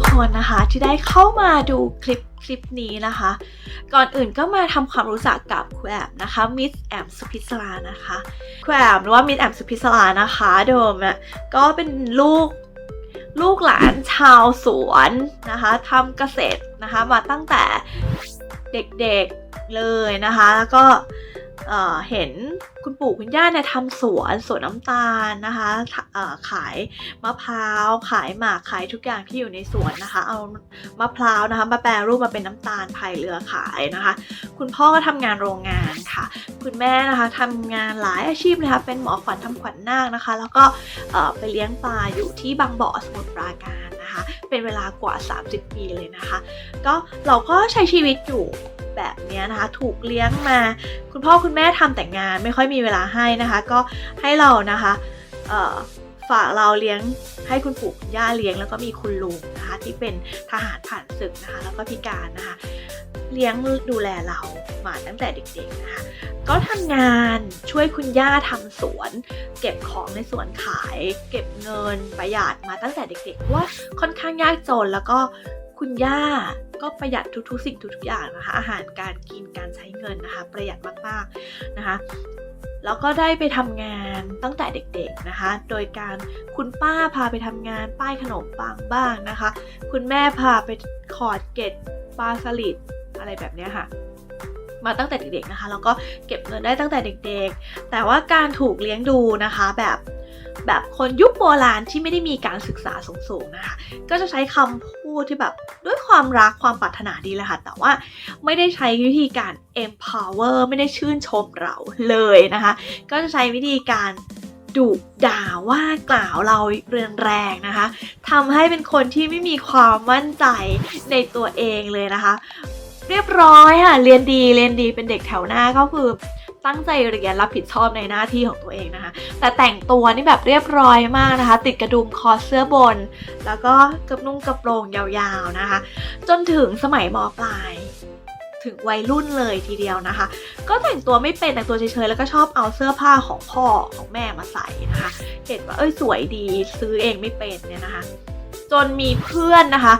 กคนนะคะ ที่ได้เข้ามาดูคลิปคลิปนี้นะคะ ก่อนอื่นก็มาทำความรู้จักกับครูแอมนะคะมิสแอมสุพิศรานะคะแครูแอมหรือว่ามิสแอมสุพิศรานะคะเดิมอะก็เป็นลูกลูกหลานชาวสวนนะคะทำเกษตรนะคะมาตั้งแต่เด็กๆเลยนะคะ แล้วก็ เห็นคุณปู่คุณย่าเนี่ยทำสวนสวนน้ำตาลนะคะขายมะพร้าวขายหมากขายทุกอย่างที่อยู่ในสวนนะคะ เอามะพร้าวนะคะมาแปรรูปมาเป็นน้ำตาลภายเรือขายนะคะ คุณพ่อก็ทำงานโรงงานค่ะ คุณแม่นะคะทำงานหลายอาชีพเลยค่ะเป็นหมอขวัญทำขวัญนาคนะคะ แล้วก็ไปเลี้ยงปลาอยู่ที่บางบ่อสมุทรปราการนะคะ เป็นเวลากว่า 30 ปีเลยนะคะ ก็เราก็ใช้ชีวิตอยู่ แบบนี้นะคะ ถูกเลี้ยงมา คุณพ่อคุณแม่ทำแต่งงานไม่ค่อยมีเวลาให้นะคะ ก็ให้เรานะคะฝากเราเลี้ยงให้คุณปู่คุณย่าเลี้ยงแล้วก็มีคุณลุงนะคะที่เป็นทหารผ่านศึกนะคะ แล้วก็พิการนะคะ เลี้ยงดูแลเรามาตั้งแต่เด็กๆนะคะก็ทำงานช่วยคุณย่าทำสวน เก็บของในสวนขาย เก็บเงินประหยัดมาตั้งแต่เด็กๆว่าค่อนข้างยากจนแล้วก็ คุณย่าก็ประหยัดทุกๆ สิ่งทุกๆอย่างนะคะ อาหารการกินการใช้เงินนะคะ ประหยัดมากๆนะคะแล้วก็ได้ไปทำงานตั้งแต่เด็กๆนะคะ โดยการคุณป้าพาไปทำงานป้ายขนมปังบ้างนะคะ คุณแม่พาไปขอดเกล็ดปลาสลิดอะไรแบบเนี้ยค่ะ มาตั้งแต่เด็กๆนะคะ แล้วก็เก็บเงินได้ตั้งแต่เด็กๆ แต่ว่าการถูกเลี้ยงดูนะคะ แบบ แบบคนยุคโบราณที่ไม่ได้มีการศึกษาสูงๆนะคะ ก็จะใช้คำพูดที่แบบด้วยความรักความปรารถนาดีเลยค่ะ แต่ว่าไม่ได้ใช้วิธีการ empower ไม่ได้ชื่นชมเราเลยนะคะ ก็จะใช้วิธีการดุด่าว่ากล่าวเราเรือนแรงนะคะทำให้เป็นคนที่ไม่มีความมั่นใจในตัวเองเลยนะคะ เรียบร้อยค่ะ เรียนดีเรียนดีเป็นเด็กแถวหน้าก็คือ ตั้งใจเรียนรับผิดชอบในหน้าที่ของตัวเองนะคะ แต่แต่งตัวนี่แบบเรียบร้อยมากนะคะ ติดกระดุมคอเสื้อบน แล้วก็กระนุ่งกระโปรงยาวๆนะคะ จนถึงสมัยมปลายถึงวัยรุ่นเลยทีเดียวนะคะ ก็แต่งตัวไม่เป็นแต่งตัวเฉยๆแล้วก็ชอบเอาเสื้อผ้าของพ่อของแม่มาใส่นะคะ เห็นว่าเอ้ยสวยดีซื้อเองไม่เป็นเนี่ยนะคะ จนมีเพื่อนนะคะ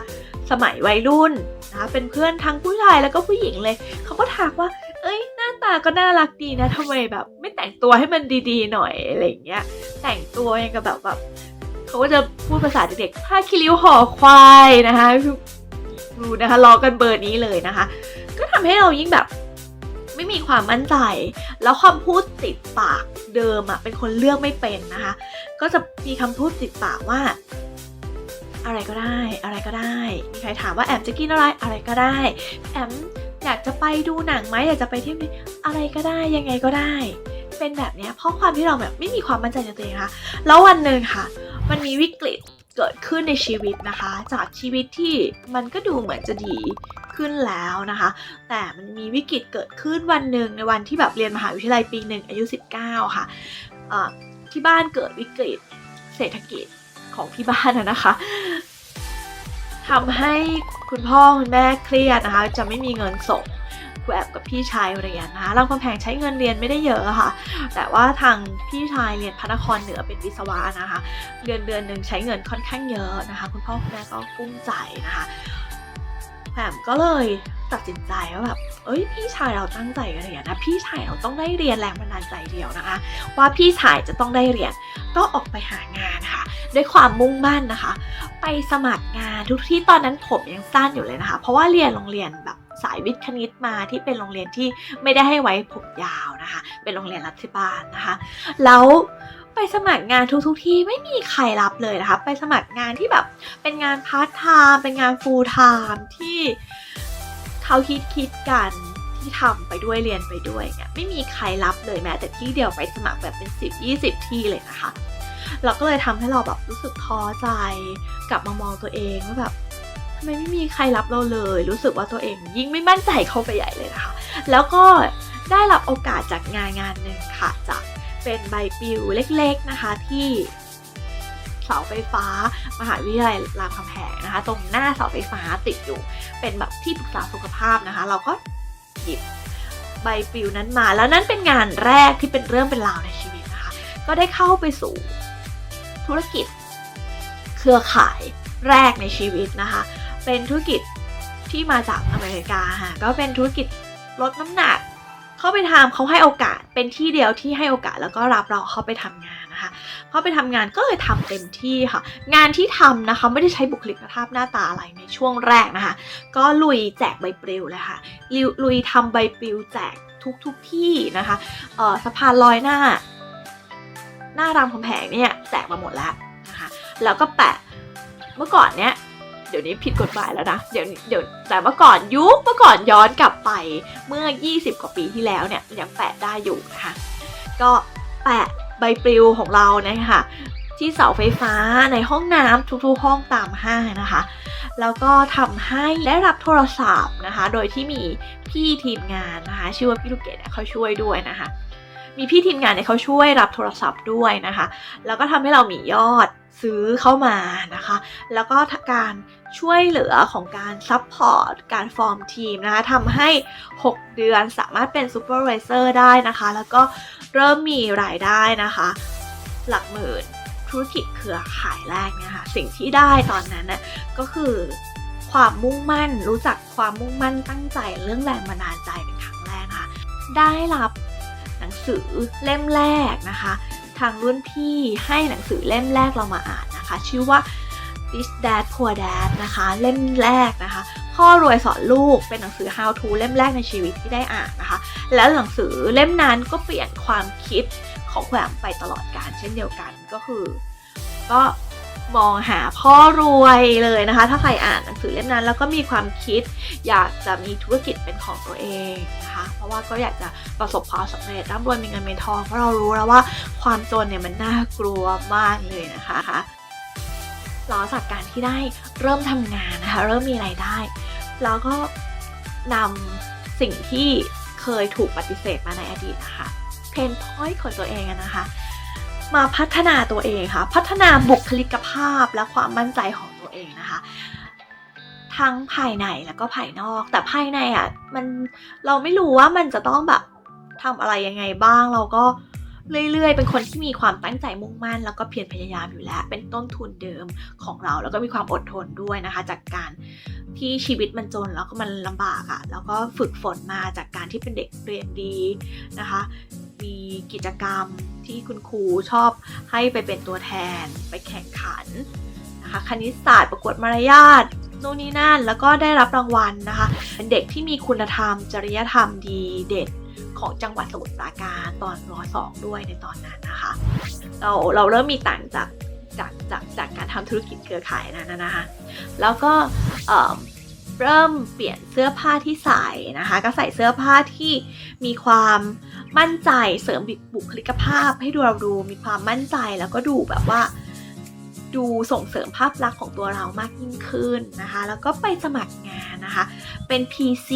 สมัยวัยรุ่นนะคะเป็นเพื่อนทั้งผู้ชายแล้วก็ผู้หญิงเลย เขาก็ทักว่า เอ้ยหน้าตาก็น่ารักดีนะทำไมแบบ ไม่แต่งตัวให้มันดีๆหน่อยอะไรอย่างเงี้ย แต่งตัวยังกับแบบแบบเขาก็จะพูดภาษาเด็กๆผ้าคิริ้วห่อควายนะคะดูนะคะล้อกันเบอร์นี้เลยนะคะ ก็ทำให้เรายิ่งแบบ ไม่มีความมั่นใจ แล้วคำพูดติดปากเดิมอะเป็นคนเลือกไม่เป็นนะคะ ก็จะมีคำพูดติดปากว่า อะไรก็ได้ อะไรก็ได้ มีใครถามว่าแอมจะกินอะไรอะไรก็ได้ แอม อยากจะไปดูหนังไหมอยากจะไปเที่ยวอะไรก็ได้ยังไงก็ได้ เป็นแบบเนี้ยเพราะความที่เราแบบไม่มีความมั่นใจในตัวเองค่ะ แล้ววันหนึ่งค่ะ มันมีวิกฤตเกิดขึ้นในชีวิตนะคะ จากชีวิตที่มันก็ดูเหมือนจะดีขึ้นแล้วนะคะ แต่มันมีวิกฤตเกิดขึ้นวันหนึ่งในวันที่แบบเรียนมหาวิทยาลัยปีหนึ่งอายุ 19 ค่ะอ่าที่บ้านเกิดวิกฤตเศรษฐกิจของที่บ้านนะคะ ทำให้คุณพ่อคุณแม่เครียดนะคะ จะไม่มีเงินส่งครูแอบกับพี่ชายเรียนนะคะรามคำแพงใช้เงินเรียนไม่ได้เยอะค่ะ แต่ว่าทางพี่ชายเรียนพระนครเหนือเป็นวิศวะนะคะ เดือนเดือนหนึ่งใช้เงินค่อนข้างเยอะนะคะ คุณพ่อคุณแม่ก็กุ้มใจนะคะ แหมก็เลยตัดสินใจว่าแบบ เอ้ยพี่ชายเราตั้งใจเรียนนะ พี่ชายเราต้องได้เรียนแรงบันดาลใจเดียวนะคะ ว่าพี่ชายจะต้องได้เรียน ก็ออกไปหางานค่ะ ด้วยความมุ่งมั่นนะคะ ไปสมัครงานทุกที่ตอนนั้นผมยังสั้นอยู่เลยนะคะ เพราะว่าเรียนโรงเรียนแบบสายวิทย์คณิตมาที่เป็นโรงเรียนที่ไม่ได้ให้ไว้ผมยาวนะคะ เป็นโรงเรียนรัฐบาลนะคะ แล้ว ไปสมัครงานทุกๆที่ไม่มีใครรับเลยนะคะ ไปสมัครงานที่แบบเป็นงานพาร์ทไทม์เป็นงานฟูลไทม์ที่เขาคิดคิดกันที่ทำไปด้วยเรียนไปด้วยเนี่ยไม่มีใครรับเลยแม้แต่ที่เดียวไปสมัครแบบเป็น 10 20 ที่เลยนะคะ เราก็เลยทำให้เราแบบรู้สึกท้อใจกลับมามองตัวเองว่าแบบทำไมไม่มีใครรับเราเลย รู้สึกว่าตัวเอง ยิ่งไม่มั่นใจเข้าไปใหญ่เลยนะคะ แล้วก็ได้รับโอกาสจากงานงานหนึ่งค่ะจาก เป็นใบปลิวเล็กๆนะคะที่เสาไฟฟ้า มหาวิทยาลัยรามคำแหงนะคะ ตรงหน้าเสาไฟฟ้าติดอยู่ เป็นแบบที่ปรึกษาสุขภาพนะคะ เราก็หยิบใบปลิวนั้นมา แล้วนั่นเป็นงานแรกที่เป็นเรื่องเป็นราวในชีวิตนะคะ ก็ได้เข้าไปสู่ธุรกิจ เครือข่ายแรกในชีวิตนะคะ เป็นธุรกิจที่มาจากอเมริกาค่ะก็เป็นธุรกิจลดน้ำหนัก เข้าไปทำเขาให้โอกาสเป็นที่เดียวที่ให้โอกาสแล้วก็รับเราเข้าไปทำงานนะคะ เข้าไปทำงานก็เลยทำเต็มที่ค่ะ งานที่ทำนะคะไม่ได้ใช้บุคลิกภาพหน้าตาอะไรในช่วงแรกนะคะ ก็ลุยแจกใบปลิวเลยค่ะลุยลุยทำใบปลิวแจกทุกทุกที่นะคะเออสะพานลอยหน้า หน้ารามคำแหงเนี่ยแจกมาหมดแล้วนะคะแล้วก็แปะเมื่อก่อนเนี้ย เดี๋ยวนี้ผิดกฎหมายแล้วนะเดี๋ยวเดี๋ยวแต่เมื่อก่อนยุคเมื่อก่อนย้อนกลับไปเมื่อ 20 กว่าปีที่แล้วเนี่ยยังแปะได้อยู่นะคะก็แปะใบปลิวของเรานะคะที่เสาไฟฟ้าในห้องน้ำทุกๆห้องตามห้างนะคะ แล้วก็ทำให้ได้รับโทรศัพท์นะคะ โดยที่มีพี่ทีมงานนะคะ ชื่อว่าพี่ลูกเกดเขาช่วยด้วยนะคะ มีพี่ทีมงานเนี่ยเขาช่วยรับโทรศัพท์ด้วยนะคะ แล้วก็ทำให้เรามียอด ซื้อเข้ามานะคะ แล้วก็การช่วยเหลือของการซัพพอร์ตการฟอร์มทีมนะคะทำให้ 6 เดือนสามารถเป็นซูเปอร์ i วเซอร์ได้นะคะ แล้วก็เริ่มมีรายได้นะคะ หลักหมื่นธุรกิจเครือข่ายแรกเนี่ยค่ะสิ่งที่ได้ตอนนั้นน่ะก็คือความมุ่งมั่นรู้จักความมุ่งมั่นตั้งใจเรื่องแรงบันดาลใจเป็นครั้งแรกค่ะ ได้รับหนังสือเล่มแรกนะคะ ทางรุ่นพี่ให้หนังสือเล่มแรกเรามาอ่านนะคะ ชื่อว่า Rich Dad Poor Dad นะคะ เล่มแรกนะคะ พ่อรวยสอนลูกเป็นหนังสือ How to เล่มแรกในชีวิตที่ได้อ่านนะคะ แล้วหนังสือเล่มนั้นก็เปลี่ยนความคิดของแหวมไปตลอดการเช่นเดียวกันก็คือ ก็ มองหาพ่อรวยเลยนะคะ ถ้าใครอ่านหนังสือเล่มนั้น แล้วก็มีความคิด อยากจะมีธุรกิจเป็นของตัวเองนะคะ เพราะว่าก็อยากจะประสบความสำเร็จร่ำรวยมีเงินมีทอง เพราะเรารู้แล้วว่าความจนเนี่ยมันน่ากลัวมากเลยนะคะหลังจากการที่ได้เริ่มทำงานนะคะ เริ่มมีไรายได้ แล้วก็นำสิ่งที่เคยถูกปฏิเสธมาในอดีตนะคะเพนพอยต์ของตัวเองนะคะ มาพัฒนาตัวเองค่ะ พัฒนาบุคลิกภาพและความมั่นใจของตัวเองนะคะ ทั้งภายในแล้วก็ภายนอก แต่ภายในอะมันเราไม่รู้ว่ามันจะต้องแบบทำอะไรยังไงบ้างเราก็เรื่อยๆ เป็นคนที่มีความตั้งใจมุ่งมั่น แล้วก็เพียรพยายามอยู่แล้ว เป็นต้นทุนเดิมของเรา แล้วก็มีความอดทนด้วยนะคะ จากการที่ชีวิตมันจนแล้วก็มันลำบากอะ่ะ แล้วก็ฝึกฝนมาจากการที่เป็นเด็กเรียนดีนะคะ มีกิจกรรมที่คุณครูชอบให้ไปเป็นตัวแทนไปแข่งขันนะคะคณิตศาสตร์ประกวดมารยาทโน่นนี่นั่นแล้วก็ได้รับรางวัลนะคะ เป็นเด็กที่มีคุณธรรม จริยธรรมดีเด่นของจังหวัดสมุทรปราการตอนรสองด้วยในตอนนั้นนะคะ เราเราเริ่มมีต่างจากจากจากจากการทำธุรกิจเครือข่ายนั้นนะคะ แล้วก็ เริ่มเปลี่ยนเสื้อผ้าที่ใส่นะคะ ก็ใส่เสื้อผ้าที่มีความมั่นใจเสริมบุคลิกภาพให้ดูเราดูมีความมั่นใจแล้วก็ดูแบบว่า ดูส่งเสริมภาพลักษณ์ของตัวเรามากยิ่งขึ้นนะคะ แล้วก็ไปสมัครงานนะคะ เป็น PC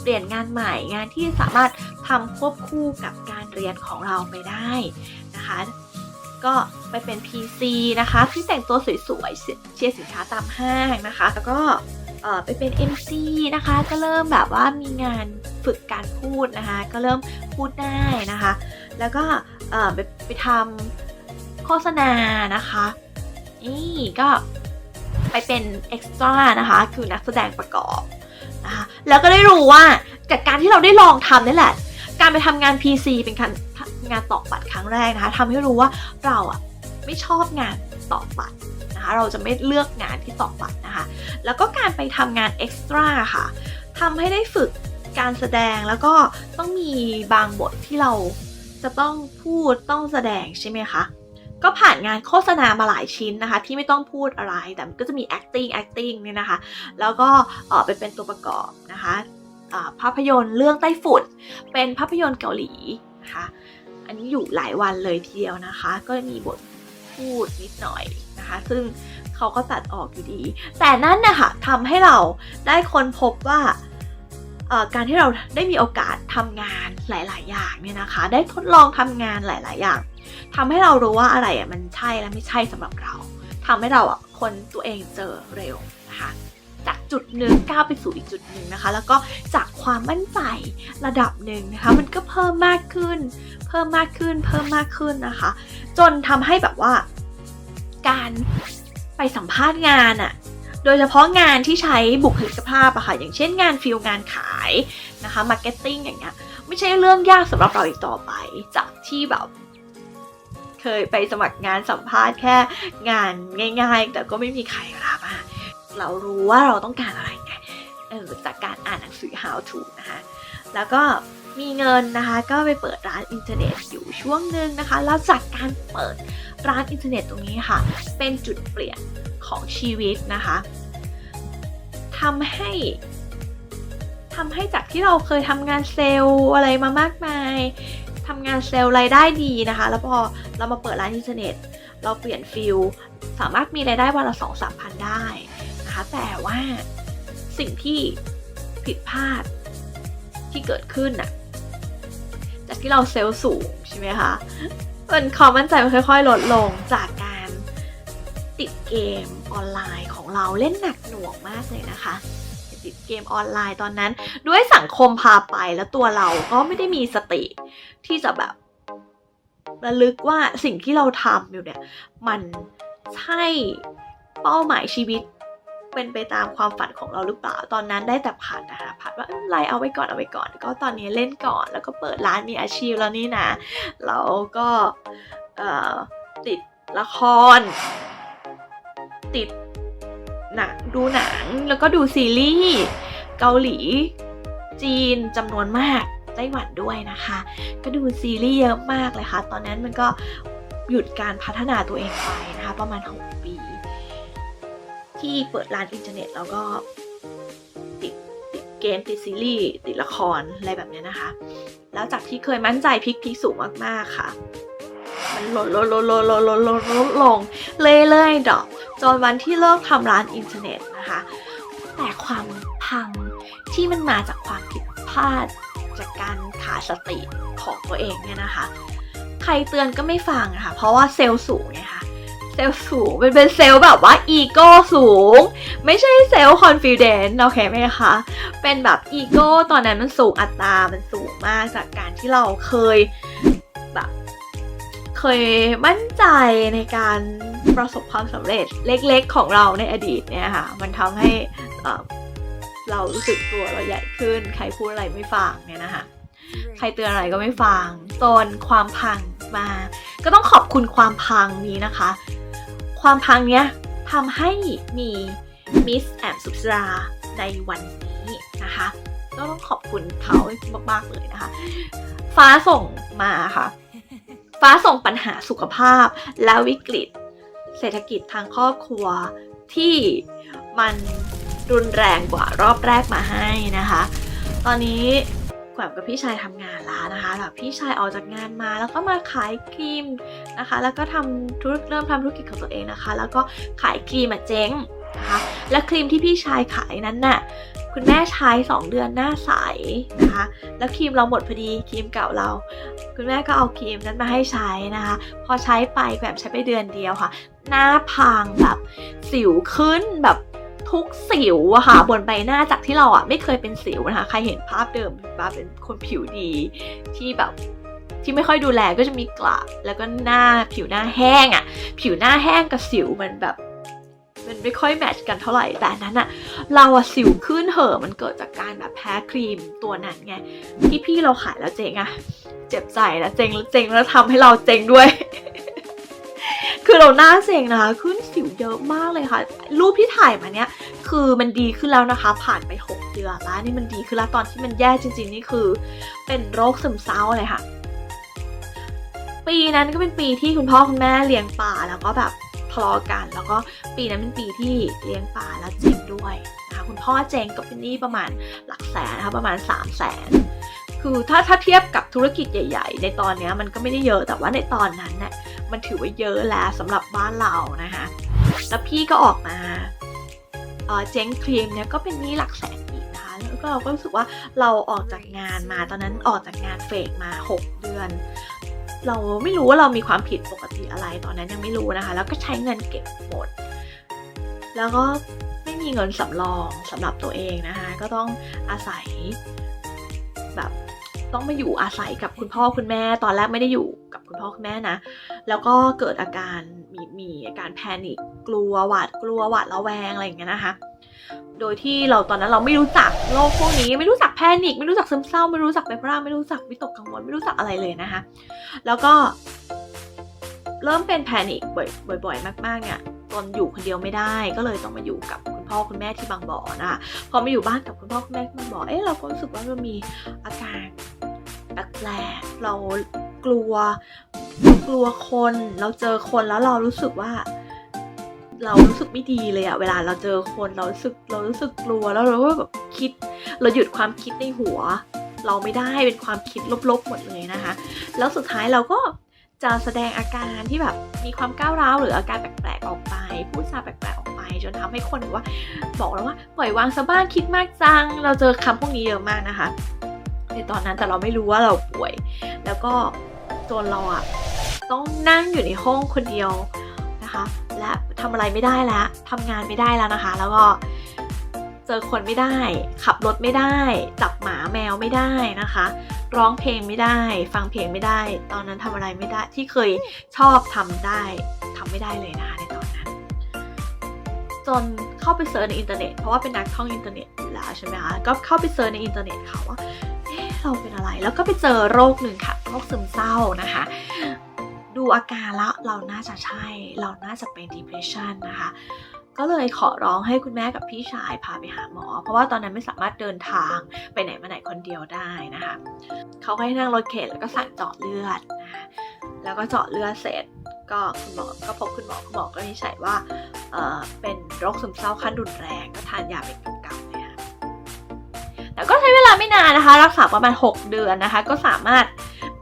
เปลี่ยนงานใหม่งานที่สามารถทำควบคู่กับการเรียนของเราไปได้นะคะก็ไปเป็น PC นะคะ ที่แต่งตัวสวยๆ เชียร์สินค้าตามห้างนะคะ แล้วก็ ไปเป็น MC นะคะ ก็เริ่มแบบว่ามีงานฝึกการพูดนะคะ ก็เริ่มพูดได้นะคะ แล้วก็ไปไปทำโฆษณานะคะ นี่ก็ไปเป็นเอ็กซ์ตร้านะคะ คือนักแสดงประกอบนะคะแล้วก็ได้รู้ว่าจากการที่เราได้ลองทำนี่แหละ การไปทำงาน PC เป็นการงานตอกบัตรครั้งแรกนะคะทำให้รู้ว่าเราอะไม่ชอบงานตอกบัตร นะคะ เราจะไม่เลือกงานที่ตอกบัตรนะคะ แล้วก็การไปทำงานเอ็กซ์ตร้าค่ะทำให้ได้ฝึกการแสดงแล้วก็ต้องมีบางบทที่เราจะต้องพูดต้องแสดงใช่ไหมคะ ก็ผ่านงานโฆษณามาหลายชิ้นนะคะ ที่ไม่ต้องพูดอะไร แต่ก็จะมี acting acting เนี่ยนะคะ แล้วก็เออไปเป็นตัวประกอบนะคะภาพยนตร์เรื่องไต้ฝุ่น เป็นภาพยนตร์เกาหลีนะคะ อันนี้อยู่หลายวันเลยทีเดียวนะคะ ก็มีบทพูดนิดหน่อย นะคะ ซึ่งเขาก็ตัดออกอยู่ดี แต่นั่นนะคะทำให้เราได้ค้นพบว่าการที่เราได้มีโอกาสทำงานหลาย ๆ อย่างเนี่ยนะคะ ได้ทดลองทำงานหลาย ๆ อย่างทำให้เรารู้ว่าอะไรอะมันใช่และไม่ใช่สำหรับเราทำให้เราอะคนตัวเองเจอเร็วนะคะจากจุดหนึ่งก้าวไปสู่อีกจุดหนึ่งนะคะ แล้วก็จากความมั่นใจระดับหนึ่งนะคะ มันก็เพิ่มมากขึ้น เพิ่มมากขึ้น เพิ่มมากขึ้นนะคะ จนทำให้แบบว่า การไปสัมภาษณ์งานอะโดยเฉพาะงานที่ใช้บุคลิกภาพอะค่ะอย่างเช่นงานฟิลงานขายนะคะมาร์เก็ตติ้งอย่างเงี้ยไม่ใช่เรื่องยากสำหรับเราอีกต่อไป จากที่แบบ เคยไปสมัครงานสัมภาษณ์แค่งานง่าย ๆ แต่ก็ไม่มีใครรับอะเรารู้ว่าเราต้องการอะไรไงเออจากการอ่านหนังสือ how to นะคะแล้วก็มีเงินนะคะก็ไปเปิดร้านอินเทอร์เน็ตอยู่ช่วงหนึ่งนะคะแล้วจากการเปิด ร้านอินเทอร์เน็ตตรงนี้ค่ะ เป็นจุดเปลี่ยนของชีวิตนะคะทำให้ทำให้จากที่เราเคยทำงานเซลล์อะไรมามากมายทำงานเซลล์รายได้ดีนะคะ แล้วพอเรามาเปิดร้านอินเทอร์เน็ต เราเปลี่ยนฟิลสามารถมีรายได้วันละสองสามพันได้นะคะแต่ว่าสิ่งที่ผิดพลาดที่เกิดขึ้นน่ะจากที่เราเซลล์สูงใช่ไหมคะ มันความมั่นใจมันค่อยๆ ลดลงจากการติดเกมออนไลน์ของเราเล่นหนักหน่วงมากเลยนะคะติดเกมออนไลน์ตอนนั้น ด้วยสังคมพาไปแล้วตัวเราก็ไม่ได้มีสติที่จะแบบระลึกว่าสิ่งที่เราทำอยู่เนี่ย มันใช่เป้าหมายชีวิต เป็นไปตามความฝันของเราหรือเปล่า ตอนนั้นได้แต่ผัดนะคะผัดว่าเอ้ยไรเอาไว้ก่อนเอาไว้ก่อน ก็ตอนนี้เล่นก่อนแล้วก็เปิดร้านมีอาชีพแล้วนี่นะแล้วก็ติดละคร ติดหนังดูหนังแล้วก็ดูซีรีส์เกาหลี จีนจำนวนมากไต้หวันด้วยนะคะ ก็ดูซีรีส์เยอะมากเลยค่ะ ตอนนั้นมันก็หยุดการพัฒนาตัวเองไปนะคะ ประมาณ 6 ปี ที่เปิดร้านอินเทอร์เน็ตแล้วก็ติดติดเกมติดซีรีส์ติดละครอะไรแบบนี้นะคะ แล้วจากที่เคยมั่นใจพลิกพีคสูงมากๆค่ะ มันลดลดลดลดลดลดลดลดลงเรื่อยๆดอกจนวันที่เลิกทำร้านอินเทอร์เน็ตนะคะ แต่ความพังที่มันมาจากความผิดพลาดจากการขาดสติของตัวเองเนี่ยนะคะ ใครเตือนก็ไม่ฟังอะค่ะเพราะว่าเซลล์สูงไงคะ เซลล์สูงเป็นเป็นเซลล์แบบว่าอีโก้สูง ไม่ใช่เซลล์คอนฟิ dence โอเคไหมคะ เป็นแบบอีโก้ตอนนั้นมันสูงอัตรา มันสูงมากจากการที่เราเคยแบบเคยมั่นใจในการประสบความสำเร็จเล็กๆของเราในอดีตเนี่ยค่ะ มันทำให้เอ่อเรารู้สึกตัวเราใหญ่ขึ้น ใครพูดอะไรไม่ฟังเนี่ยนะคะ ใครเตือนอะไรก็ไม่ฟังจนความพังมา ก็ต้องขอบคุณความพังนี้นะคะ ความพังเนี้ยทำให้มีมิสแอมสุสราในวันนี้นะคะ ก็ต้องขอบคุณเขามากๆเลยนะคะ ฟ้าส่งมาค่ะ ฟ้าส่งปัญหาสุขภาพและวิกฤต เศรษฐกิจทางครอบครัวที่มันรุนแรงกว่ารอบแรกมาให้นะคะ ตอนนี้ แกวมกับพี่ชายทำงานแล้วนะคะแบบพี่ชายออกจากงานมา แล้วก็มาขายครีมนะคะ แล้วก็ทำธุรกิจเริ่มทำธุรกิจของตัวเองนะคะ แล้วก็ขายครีมอะเจ๊งนะคะและครีมที่พี่ชายขายนั้นน่ะคุณแม่ใช้ 2 เดือนหน้าใสนะคะ แล้วครีมเราหมดพอดีครีมเก่าเรา คุณแม่ก็เอาครีมนั้นมาให้ใช้นะคะ พอใช้ไปแกวมใช้ไปเดือนเดียวค่ะ หน้าพังแบบสิวขึ้นแบบ ทุกสิวอะค่ะ บนใบหน้าจากที่เราอะไม่เคยเป็นสิวนะคะ ใครเห็นภาพเดิมบ้าเป็นคนผิวดีที่แบบที่ไม่ค่อยดูแลก็จะมีกระแล้วก็หน้าผิวหน้าแห้งอะผิวหน้าแห้งกับสิวมันแบบมันไม่ค่อยแมทช์กันเท่าไหร่แต่นั้นอะเราอะสิวขึ้นเหอะมันเกิดจากการแบบแพ้ครีมตัวนั้นไงที่พี่เราขายแล้วเจ๊งอะเจ็บใจนะเจ๊งเจ๊งแล้วทำให้เราเจ๊งด้วย คือเราหน้าเซ็งนะคะ ขึ้นสิวเยอะมากเลยค่ะ รูปที่ถ่ายมาเนี้ยคือมันดีขึ้นแล้วนะคะ ผ่านไป 6 เดือนแล้วนี่มันดีขึ้นแล้วตอนที่มันแย่จริง ๆ นี่คือเป็นโรคซึมเศร้าเลยค่ะ ปีนั้นก็เป็นปีที่คุณพ่อคุณแม่เลี้ยงปลาแล้วก็แบบทะเลาะกัน แล้วก็ปีนั้นเป็นปีที่เลี้ยงปลาแล้วเจ๊งด้วยนะคะคุณพ่อเจ๊งก็เป็นหนี้ประมาณหลักแสนนะคะประมาณ 3 0 0แสน คือถ้าถ้าเทียบกับธุรกิจใหญ่ ๆ ในตอนนี้มันก็ไม่ได้เยอะแต่ว่าในตอนนั้นเนี่ยมันถือว่าเยอะแล้วสำหรับบ้านเรานะคะแล้วพี่ก็ออกมาเอ่อเจ๊งครีมเนี่ยก็เป็นหนี้หลักแสนอีกนะคะแล้วก็เราก็รู้สึกว่าเราออกจากงานมาตอนนั้นออกจากงานเฟกมา 6 เดือน เราไม่รู้ว่าเรามีความผิดปกติอะไรตอนนั้นยังไม่รู้นะคะ แล้วก็ใช้เงินเก็บหมด แล้วก็ไม่มีเงินสำรองสำหรับตัวเองนะคะ ก็ต้องอาศัยแบบ ต้องมาอยู่อาศัยกับคุณพ่อคุณแม่ ตอนแรกไม่ได้อยู่กับคุณพ่อคุณแม่นะ แล้วก็เกิดอาการมีมีอาการแพนิคกลัวหวาดกลัวหวาดระแวงอะไรอย่างเงี้ยนะคะ โดยที่เราตอนนั้นเราไม่รู้จักโรคพวกนี้ ไม่รู้จักแพนิคไม่รู้จักซึมเศร้า ไม่รู้จักไบโพล่าไม่รู้จักวิตกกังวลไม่รู้จักอะไรเลยนะคะ แล้วก็เริ่มเป็นแพนิคบ่อยบ่อยๆมากๆเนี่ยตอนอยู่คนเดียวไม่ได้ก็เลยต้องมาอยู่กับคุณพ่อคุณแม่ที่บางบ่อนะคะพอมาอยู่บ้านกับคุณพ่อคุณแม่ที่บางบ่อเอ๊ะเราก็รู้สึกว่าเรามีอาการ แปลกๆเรากลัว กลัวคน เราเจอคนแล้วเรารู้สึกว่า เรารู้สึกไม่ดีเลยอะเวลาเราเจอคนเรารู้สึกเรารู้สึกกลัวแล้วเราก็แบบคิด เราหยุดความคิดในหัว เราไม่ได้เป็นความคิดลบๆหมดเลยนะคะ แล้วสุดท้ายเราก็จะแสดงอาการที่แบบมีความก้าวร้าวหรืออาการแปลกๆออกไปพูดจาแปลกๆออกไป จนทำให้คนว่า บอกเราว่าปล่อยวางซะบ้างคิดมากจัง เราเจอคำพวกนี้เยอะมากนะคะ ในตอนนั้นแต่เราไม่รู้ว่าเราป่วย แล้วก็จนเราอะต้องนั่งอยู่ในห้องคนเดียวนะคะ และทำอะไรไม่ได้แล้วทำงานไม่ได้แล้วนะคะ แล้วก็เจอคนไม่ได้ ขับรถไม่ได้ จับหมาแมวไม่ได้นะคะ ร้องเพลงไม่ได้ ฟังเพลงไม่ได้ ตอนนั้นทำอะไรไม่ได้ที่เคยชอบทำได้ทำไม่ได้เลยนะคะในตอนนั้น จนเข้าไปเซิร์ชในอินเทอร์เน็ตเพราะว่าเป็นนักท่องอินเทอร์เน็ตอยู่แล้วใช่ไหมคะก็เข้าไปเซิร์ชในอินเทอร์เน็ตค่ะว่า เอ๊ะเราเป็นอะไร แล้วก็ไปเจอโรคหนึ่งค่ะ โรคซึมเศร้านะคะ ดูอาการแล้วเราน่าจะใช่ เราน่าจะเป็น depression นะคะก็เลยขอร้องให้คุณแม่กับพี่ชายพาไปหาหมอ เพราะว่าตอนนั้นไม่สามารถเดินทางไปไหนมาไหนคนเดียวได้นะคะเขาให้นั่งรถเข็นแล้วก็สั่งเจาะเลือดนะคะแล้วก็เจาะเลือดเสร็จ ก็คุณหมอก็พบคุณหมอคุณหมอก็วินิจฉัยว่าเออเป็นโรคซึมเศร้าขั้นรุนแรงก็ทานยาเป็ แต่ก็ใช้เวลาไม่นานนะคะ รักษาประมาณ 6 เดือนนะคะ ก็สามารถ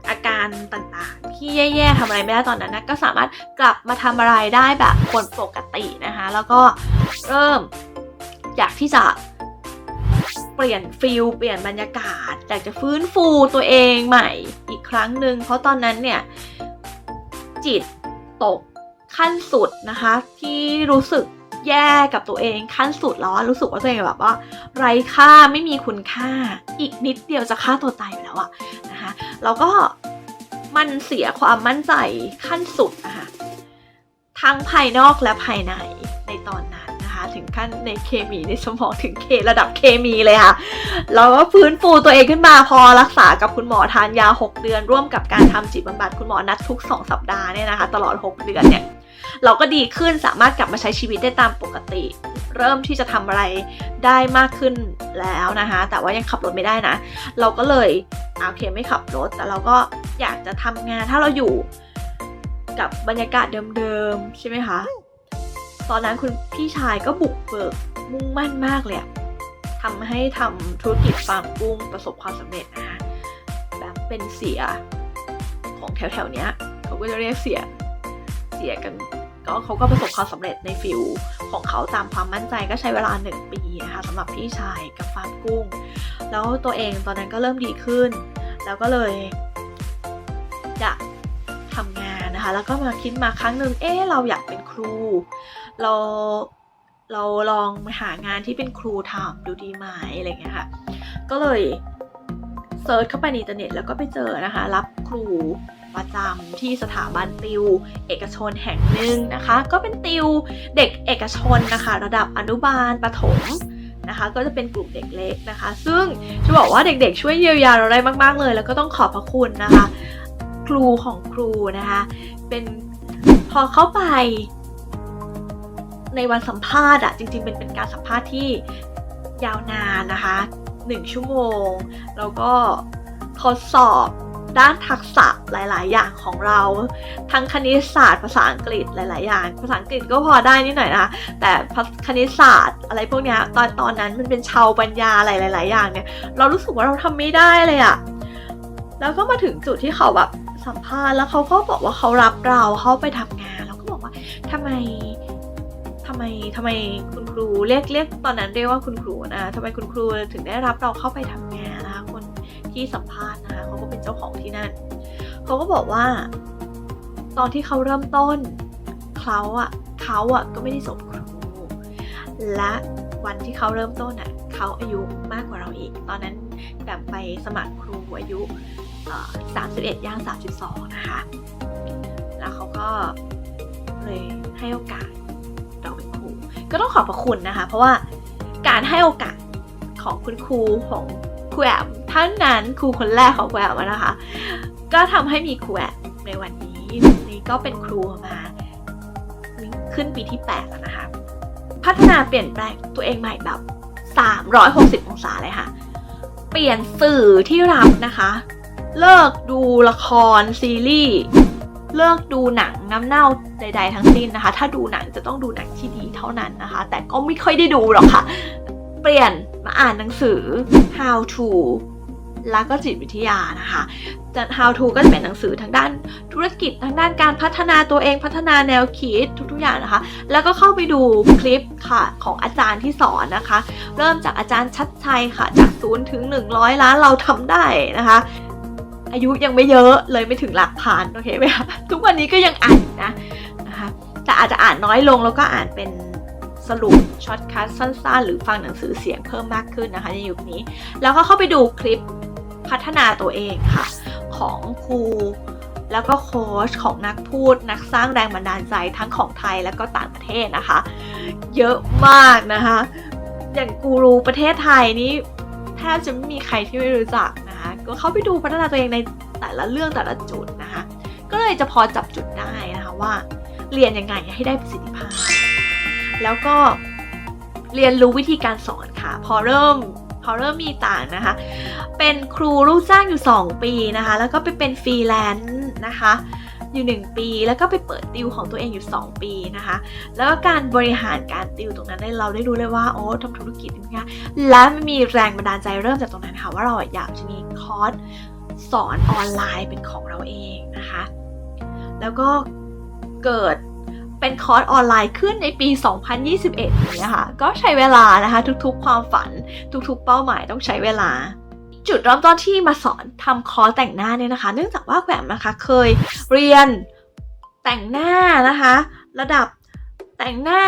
อาการต่างๆ ที่แย่ๆทำอะไรไม่ได้ตอนนั้นนะก็สามารถกลับมาทำอะไรได้แบบคนปกตินะคะ แล้วก็เริ่มอยากที่จะเปลี่ยนฟิลเปลี่ยนบรรยากาศอยากจะฟื้นฟูตัวเองใหม่อีกครั้งหนึ่งเพราะตอนนั้นเนี่ยจิตตกขั้นสุดนะคะ ที่รู้สึก แย่กับตัวเองขั้นสุดแล้วอะรู้สึกว่าตัวเองแบบว่า ไร้ค่าไม่มีคุณค่า อีกนิดเดียวจะฆ่าตัวตายอยู่แล้วอะนะคะแล้วก็มันเสียความมั่นใจขั้นสุดนะคะทั้งภายนอกและภายในในตอนนั้นนะคะถึงขั้นในเคมีในสมองถึงเคระดับเคมีเลยค่ะเราก็ฟื้นฟูตัวเองขึ้นมาพอรักษากับคุณหมอทานยา 6 เดือน ร่วมกับการทำจิตบำบัดคุณหมอนัดทุก 2 สัปดาห์เนี่ยนะคะ ตลอด 6 เดือนเนี่ย เราก็ดีขึ้นสามารถกลับมาใช้ชีวิตได้ตามปกติ เริ่มที่จะทำอะไรได้มากขึ้นแล้วนะคะ แต่ว่ายังขับรถไม่ได้นะ เราก็เลยอะโอเคไม่ขับรถ แต่เราก็อยากจะทำงานถ้าเราอยู่กับบรรยากาศเดิมๆใช่ไหมคะตอนนั้นคุณพี่ชายก็บุกเบิกมุ่งมั่นมากเลยทำให้ทำธุรกิจฟาร์มกุ้งประสบความสำเร็จนะคะแบบเป็นเสียของแถวๆเนี้ยเขาก็จะเรียกเสียเสียกัน็เขาก็ประสบความสำเร็จในฟิลของเขาตามความมั่นใจก็ใช้เวลาหนึ่งปีนะคะสำหรับพี่ชายกับฟาร์มกุ้ง แล้วตัวเองตอนนั้นก็เริ่มดีขึ้น แล้วก็เลยอยากทำงานนะคะ แล้วก็มาคิดมาครั้งหนึ่งเอ๊เราอยากเป็นครู เราเราลองมาหางานที่เป็นครูทำดูดีไหมอะไรเงี้ยค่ะ ก็เลยเซิร์ชเข้าไปในอินเทอร์เน็ตแล้วก็ไปเจอนะคะ รับครู ประจำที่สถาบันติว เอกชนแห่งหนึ่งนะคะ ก็เป็นติวเด็กเอกชนนะคะ ระดับอนุบาลประถมนะคะก็จะเป็นกลุ่มเด็กเล็กนะคะ ซึ่งจะบอกว่าเด็กๆ ช่วยเยียวยาเราได้มาก ๆ เลย แล้วก็ต้องขอบพระคุณนะคะ ครูของครูนะคะ เป็นพอเข้าไปในวันสัมภาษณ์อะจริงๆเป็นเป็นการสัมภาษณ์ที่ยาวนานนะคะหนึ่งชั่วโมง แล้วก็ทดสอบ ด้านทักษะหลาย ๆ อย่างของเรา ทั้งคณิตศาสตร์ภาษาอังกฤษหลาย ๆ อย่าง ภาษาอังกฤษก็พอได้นิดหน่อยนะคะแต่คณิตศาสตร์ อะไรพวกนี้ตอนตอนนั้นมันเป็นชาวปัญญาอะไรหลาย ๆ อย่างเนี่ยเรารู้สึกว่าเราทำไม่ได้เลยอะแล้วก็มาถึงจุดที่เขาแบบสัมภาษณ์แล้วเขาก็บอกว่าเขารับเราเขาไปทำงานเราก็บอกว่าทำไมทำไมทำไมคุณครูเรียกเรียกตอนนั้นเรียกว่าคุณครูนะทำไมคุณครูถึงได้รับเราเข้าไปทำงาน ที่สัมภาษณ์นะคะเขาก็เป็นเจ้าของที่นั่นเขาก็บอกว่า ตอนที่เขาเริ่มต้นเขาอะเขาอะก็ไม่ได้จบครูและวันที่เขาเริ่มต้นอะเขาอายุมากกว่าเราอีก ตอนนั้นแบบไปสมัครครูอายุสามสิบเอ็ดย่างสามสิบสองนะคะ แล้วเขาก็เลยให้โอกาสเราเป็นครู ก็ต้องขอบพระคุณนะคะ เพราะว่าการให้โอกาสของคุณครูของครูแอม ท่านนั้นครูคนแรกของครูแอมนะคะ ก็ทำให้มีครูแอมในวันนี้นี่ก็เป็นครูมาขึ้นปีที่8แล้วนะคะพัฒนาเปลี่ยนแปลงตัวเองใหม่แบบ 360 องศาเลยค่ะ เปลี่ยนสื่อที่รับนะคะ เลิกดูละครซีรีส์เลิกดูหนังน้ำเน่าใด ๆ ทั้งสิ้นนะคะ ถ้าดูหนังจะต้องดูหนังที่ดีเท่านั้นนะคะ แต่ก็ไม่ค่อยได้ดูหรอกค่ะ เปลี่ยนมาอ่านหนังสือ how to แล้วก็จิตวิทยานะคะจะ how to ก็จะเป็นหนังสือทางด้านธุรกิจทางด้านการพัฒนาตัวเองพัฒนาแนวคิดทุกๆอย่างนะคะ แล้วก็เข้าไปดูคลิปค่ะของอาจารย์ที่สอนนะคะ เริ่มจากอาจารย์ชัดชัยค่ะ จากศูนย์ถึง 100 ล้านเราทำได้นะคะ อายุยังไม่เยอะเลยไม่ถึงหลักพันโอเคไหมคะทุกวันนี้ก็ยังอ่านนะนะคะแต่อาจจะอ่านน้อยลงแล้วก็อ่านเป็นสรุปช็อตคัทสั้นๆ หรือฟังหนังสือเสียงเพิ่มมากขึ้นนะคะในยุคนี้ แล้วก็เข้าไปดูคลิป พัฒนาตัวเองค่ะ ของครูแล้วก็โค้ชของนักพูดนักสร้างแรงบันดาลใจทั้งของไทยแล้วก็ต่างประเทศนะคะ เยอะมากนะคะ อย่างกูรูประเทศไทยนี่แทบจะไม่มีใครที่ไม่รู้จักนะคะ ก็เข้าไปดูพัฒนาตัวเองในแต่ละเรื่องแต่ละจุดนะคะ ก็เลยจะพอจับจุดได้นะคะว่า เรียนยังไงให้ได้ประสิทธิภาพ แล้วก็เรียนรู้วิธีการสอนค่ะ พอเริ่ม พอเริ่มมีต่างนะคะ เป็นครูลูกจ้างอยู่ 2 ปีนะคะ แล้วก็ไปเป็นฟรีแลนซ์นะคะอยู่ 1 ปี แล้วก็ไปเปิดติวของตัวเองอยู่ 2 ปีนะคะ แล้วก็การบริหารการติวตรงนั้นเราได้รู้เลยว่าโอ้ทำธุรกิจเนี่ยและมันมีแรงบันดาลใจเริ่มจากตรงนั้นค่ะว่าเราอยากจะมีคอร์สสอนออนไลน์เป็นของเราเองนะคะ แล้วก็เกิด เป็นคอร์สออนไลน์ขึ้นในปี 2021นี้ค่ะก็ใช้เวลานะคะทุกๆ ความฝันทุกๆ เป้าหมายต้องใช้เวลาจุดเริ่มต้นที่มาสอนทำคอร์สแต่งหน้าเนี่ยนะคะ เนื่องจากว่าแหวมนะคะเคยเรียนแต่งหน้านะคะ ระดับแต่งหน้า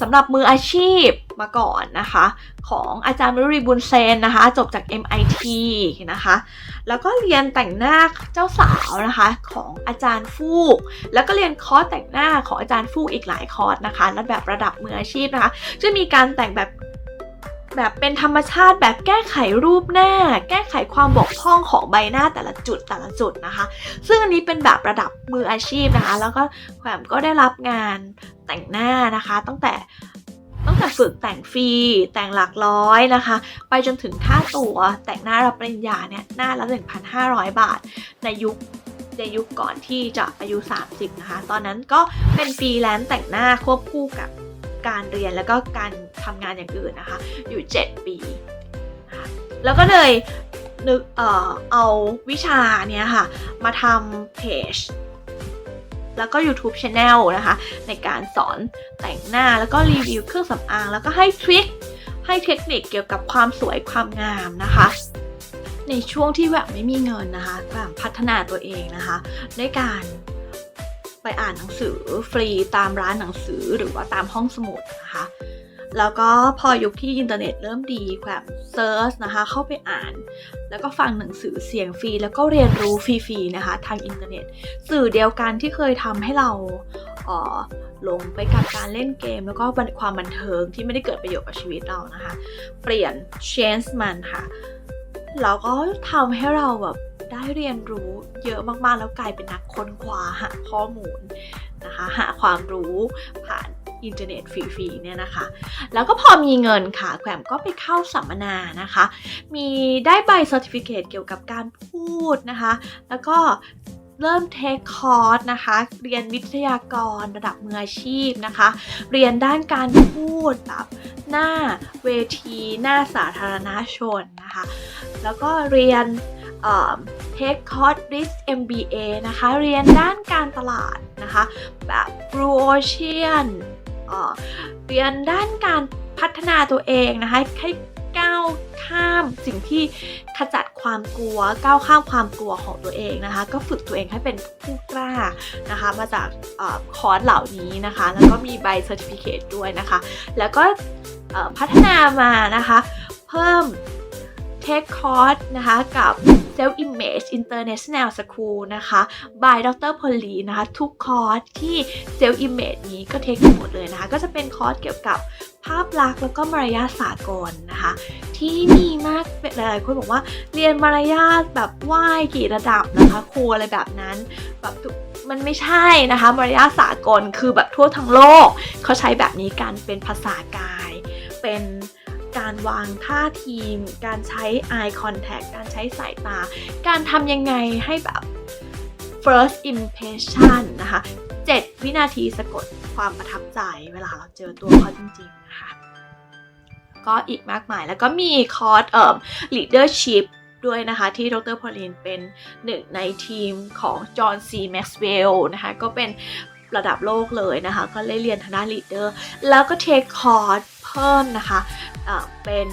สำหรับมืออาชีพ มาก่อนนะคะ ของอาจารย์มรุรีบุญเซนนะคะ จบจาก MIT นะคะ แล้วก็เรียนแต่งหน้าเจ้าสาวนะคะของอาจารย์ฟูก แล้วก็เรียนคอร์สแต่งหน้าของอาจารย์ฟูกอีกหลายคอร์สนะคะและแบบระดับมืออาชีพนะคะจะมีการแต่งแบบแบบเป็นธรรมชาติแบบแก้ไขรูปหน้า แก้ไขความบกพร่องของใบหน้าแต่ละจุดแต่ละจุดนะคะ ซึ่งอันนี้เป็นแบบระดับมืออาชีพนะคะ แล้วก็แขวมก็ได้รับงานแต่งหน้านะคะ ตั้งแต่ ตั้งแต่ฝึกแต่งฟรี แต่งหลักร้อยนะคะ ไปจนถึงค่าตัวแต่งหน้ารับปริญญาเนี่ยหน้าละ 1,500 บาท ในยุคในยุคก่อนที่จะอายุ 30 นะคะ ตอนนั้นก็เป็นฟรีแลนซ์แต่งหน้าควบคู่กับการเรียนแล้วก็การทำงานอย่างอื่นนะคะ อยู่ 7 ปีนะคะแล้วก็เลยนึกเอ่อเอาวิชาเนี้ยค่ะ มาทำเพจ แล้วก็ YouTube Channel นะคะ ในการสอนแต่งหน้าแล้วก็รีวิวเครื่องสำอาง แล้วก็ให้ทริคให้เทคนิคเกี่ยวกับความสวยความงามนะคะในช่วงที่แบบไม่มีเงินนะคะแบบพัฒนาตัวเองนะคะด้วยการไปอ่านหนังสือฟรีตามร้านหนังสือหรือว่าตามห้องสมุดนะคะ แล้วก็พอยุคที่อินเทอร์เน็ตเริ่มดีแบบเซิร์ชนะคะ เข้าไปอ่าน แล้วก็ฟังหนังสือเสียงฟรี แล้วก็เรียนรู้ฟรีๆนะคะ ทางอินเทอร์เน็ต สื่อเดียวกันที่เคยทำให้เราเออหลงไปกับการเล่นเกม แล้วก็ความบันเทิงที่ไม่ได้เกิดประโยชน์กับชีวิตเรานะคะ เปลี่ยน change มันค่ะแล้วก็ทำให้เราแบบได้เรียนรู้เยอะมากๆ แล้วกลายเป็นนักค้นคว้าหาข้อมูลนะคะ หาความรู้ผ่าน อินเทอร์เน็ตฟรีๆเนี่ยนะคะ แล้วก็พอมีเงินค่ะแขวมก็ไปเข้าสัมมนานะคะ มีได้ใบ certificate เกี่ยวกับการพูดนะคะ แล้วก็เริ่มเทคคอร์สนะคะ เรียนวิทยากรระดับมืออาชีพนะคะ เรียนด้านการพูดแบบหน้าเวที หน้าสาธารณชนนะคะ แล้วก็เรียนเทคคอร์ส RIS MBA นะคะ เรียนด้านการตลาดนะคะ แบบ Blue Ocean เรียนด้านการพัฒนาตัวเองนะคะให้ก้าวข้ามสิ่งที่ขจัดความกลัว ก้าวข้ามความกลัวของตัวเองนะคะ ก็ฝึกตัวเองให้เป็นผู้กล้านะคะ มาจากอคอร์สเหล่านี้นะคะ แล้วก็มีใบเซอร์ติฟิเคด้วยนะคะ แล้วก็พัฒนามานะคะ เพิ่ม เทคคอร์สนะคะกับ Self Image International School นะคะ by ดรพอลลีนะคะ ทุกคอร์สที่ Self Image นี้ก็เทคหมดเลยนะคะ ก็จะเป็นคอร์สเกี่ยวกับภาพลักษณ์แล้วก็มารยาทสากลนะคะ ที่มีมากหลายๆคนบอกว่าเรียนมารยาทแบบไหว้กี่ระดับนะคะครูอะไรแบบนั้นแบบมันไม่ใช่นะคะมารยาทสากลคือแบบทั่วทั้งโลกเขาใช้แบบนี้กันเป็นภาษากายเป็น การวางท่าทีม การใช้ eye contact การใช้สายตา การทำยังไงให้แบบ first impression นะคะ 7 วินาทีสะกดความประทับใจเวลาเราเจอตัวเขาจริงๆนะคะก็อีกมากมายแล้วก็มีคอร์สเอ่อ leadership ด้วยนะคะ ที่ดรพอลินเป็นหนึ่งในทีมของจอห์นซีแม็กซ์เวลล์นะคะ ก็เป็นระดับโลกเลยนะคะ ก็ได้เรียนทางด้าน leader แล้วก็เทคคอร์ส พิ่มนะคะเอ่อเป็น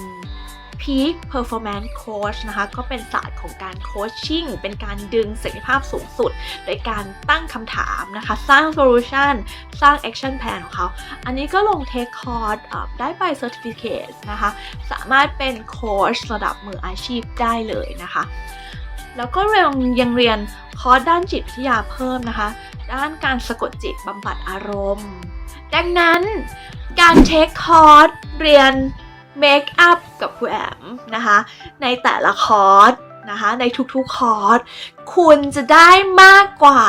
Peak Performance Coach นะคะ ก็เป็นศาสตร์ของการโคชชิ่ง เป็นการดึงศักยภาพสูงสุด โดยการตั้งคำถามนะคะ สร้างโซลูชันสร้าง Action Plan ของเขา อันนี้ก็ลงเทคคอร์สได้ไป Certificate นะคะ สามารถเป็นโคชระดับมืออาชีพได้เลยนะคะ แล้วก็เรียนยังเรียนคอร์สด้านจิตวิทยาเพิ่มนะคะ ด้านการสะกดจิตบำบัดอารมณ์ ดังนั้น การเทคคอร์สเรียนเมคอัพกับครูแอมนะคะในแต่ละคอร์สนะคะในทุกๆคอร์สคุณจะได้มากกว่า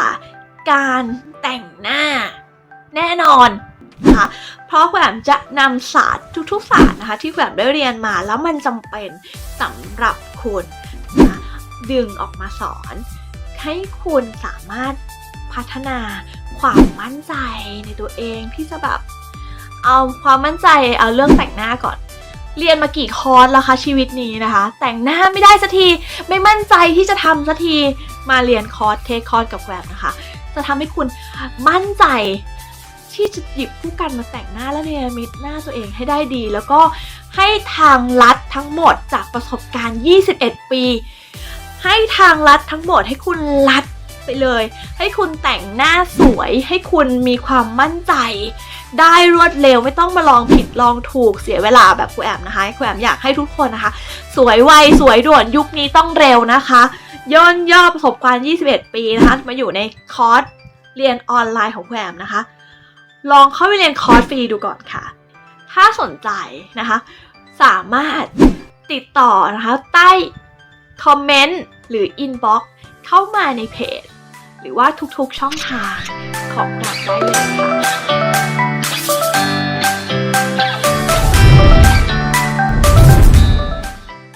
การแต่งหน้าแน่นอนนะคะเพราะแหวมจะนำศาสตร์ทุกๆศาสตร์นะคะที่แหวมได้เรียนมาแล้วมันจำเป็นสำหรับคุณนะดึงออกมาสอน ให้คุณสามารถพัฒนาความมั่นใจในตัวเองที่จะแบบ เอาความมั่นใจเอาเรื่องแต่งหน้าก่อน เรียนมากี่คอร์สแล้วคะชีวิตนี้นะคะ แต่งหน้าไม่ได้สักทีไม่มั่นใจที่จะทำสักทีมาเรียนคอร์สเทคคอร์สกับแหวมนะคะ จะทำให้คุณมั่นใจที่จะหยิบผู้กันมาแต่งหน้าและเนรมิตหน้าตัวเองให้ได้ดี แล้วก็ให้ทางลัดทั้งหมดจากประสบการณ์ 21 ปี ให้ทางลัดทั้งหมดให้คุณลัดไปเลย ให้คุณแต่งหน้าสวย ให้คุณมีความมั่นใจ ได้รวดเร็วไม่ต้องมาลองผิดลองถูกเสียเวลาแบบครูแอมนะคะครูแอมอยากให้ทุกคนนะคะ สวยไวสวยด่วนยุคนี้ต้องเร็วนะคะย่นย่อประสบการณ์ 21 ปีนะคะ มาอยู่ในคอร์สเรียนออนไลน์ของครูแอมนะคะ ลองเข้าไปเรียนคอร์สฟรีดูก่อนค่ะ ถ้าสนใจนะคะ สามารถติดต่อนะคะ ใต้คอมเมนต์หรืออินบ็อกซ์เข้ามาในเพจ หรือว่าทุกๆช่องทางของเราได้เลยค่ะ Thank you.